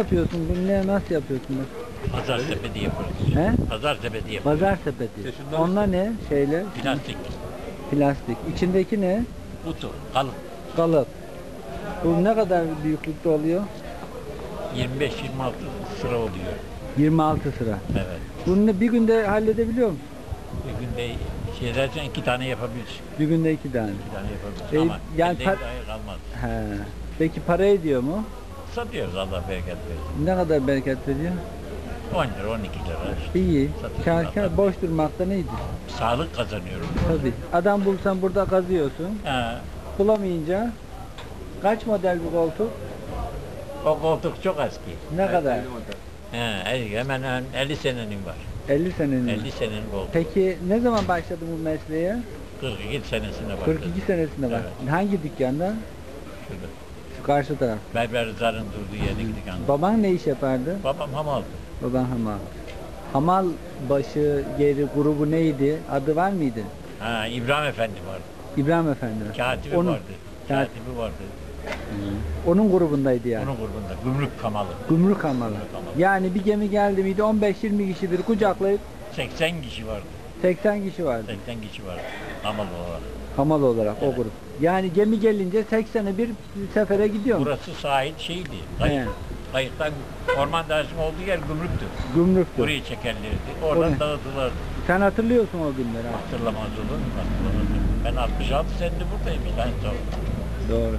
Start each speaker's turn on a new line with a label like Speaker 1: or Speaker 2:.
Speaker 1: yapıyorsun? Bu ne nasıl yapıyorsun? bak?
Speaker 2: Pazartepe'de yaparız.
Speaker 1: He?
Speaker 2: Pazartepe'de yaparız.
Speaker 1: Pazar sepeti. Onlar ne? Şeyler?
Speaker 2: Plastik,
Speaker 1: Plastik. İçindeki ne?
Speaker 2: kutu, kalın.
Speaker 1: Kalıp. Bu ne kadar büyüklükte oluyor?
Speaker 2: 25-26 sıra oluyor.
Speaker 1: 26 sıra.
Speaker 2: Evet.
Speaker 1: Bunu bir günde halledebiliyor musun?
Speaker 2: Bir günde şey dersen iki tane yapabilir.
Speaker 1: Bir günde iki tane.
Speaker 2: İki tane yapabilir.
Speaker 1: E,
Speaker 2: Ama
Speaker 1: yani
Speaker 2: elde kalmaz.
Speaker 1: He. Peki para ediyor mu?
Speaker 2: Satıyoruz Allah bereket versin.
Speaker 1: Ne kadar bereket veriyor?
Speaker 2: 10 lira 12 lira. işte.
Speaker 1: İyi.
Speaker 2: Satıyoruz
Speaker 1: Kar kar boş durmaktan iyidir.
Speaker 2: Sağlık kazanıyorum.
Speaker 1: Tabii. Adam bulsan burada kazıyorsun.
Speaker 2: Ha,
Speaker 1: Bulamayınca kaç model bu koltuk?
Speaker 2: o koltuk çok eski.
Speaker 1: Ne kadar?
Speaker 2: He, hemen hemen 50 senenin var.
Speaker 1: 50 senenin.
Speaker 2: 50 senenin koltuk.
Speaker 1: Peki ne zaman başladın bu mesleğe?
Speaker 2: 42 senesine başladı.
Speaker 1: 42 senesinde bak. Hangi dükkanda?
Speaker 2: Şurada.
Speaker 1: Şu karşı taraf.
Speaker 2: Berber Rıza'nın durduğu yere gittik.
Speaker 1: Baban ne iş yapardı?
Speaker 2: Babam hamaldı.
Speaker 1: Baban hamal. Hamal başı, geri grubu neydi? Adı var mıydı?
Speaker 2: Ha, İbrahim Efendi vardı.
Speaker 1: İbrahim Efendi.
Speaker 2: Katibi
Speaker 1: Onun-
Speaker 2: vardı.
Speaker 1: Kat-
Speaker 2: Katibi vardı.
Speaker 1: Onun grubundaydı yani.
Speaker 2: Onun grubunda. Gümrük kamalı.
Speaker 1: Gümrük hamalı.
Speaker 2: hamalı.
Speaker 1: Yani bir gemi geldi miydi 15-20 kişi bir kucaklayıp
Speaker 2: 80 kişi vardı.
Speaker 1: 80 kişi vardı.
Speaker 2: 80 kişi vardı. Hamal olarak.
Speaker 1: Hamal olarak o
Speaker 2: Evet.
Speaker 1: grup. Yani gemi gelince 80'e bir sefere gidiyor mu?
Speaker 2: Burası sahil şeydi. Kayık.
Speaker 1: He.
Speaker 2: Kayıktan orman dairesi olduğu yer gümrüktü.
Speaker 1: Gümrüktü.
Speaker 2: Burayı çekerlerdi. Oradan
Speaker 1: Oraya.
Speaker 2: dağıtırlardı.
Speaker 1: Sen hatırlıyorsun o günleri. ha?
Speaker 2: Hatırlamaz olur mu? Hatırlamaz. Ben 66 senedir buradayım. Ben.
Speaker 1: Doğru.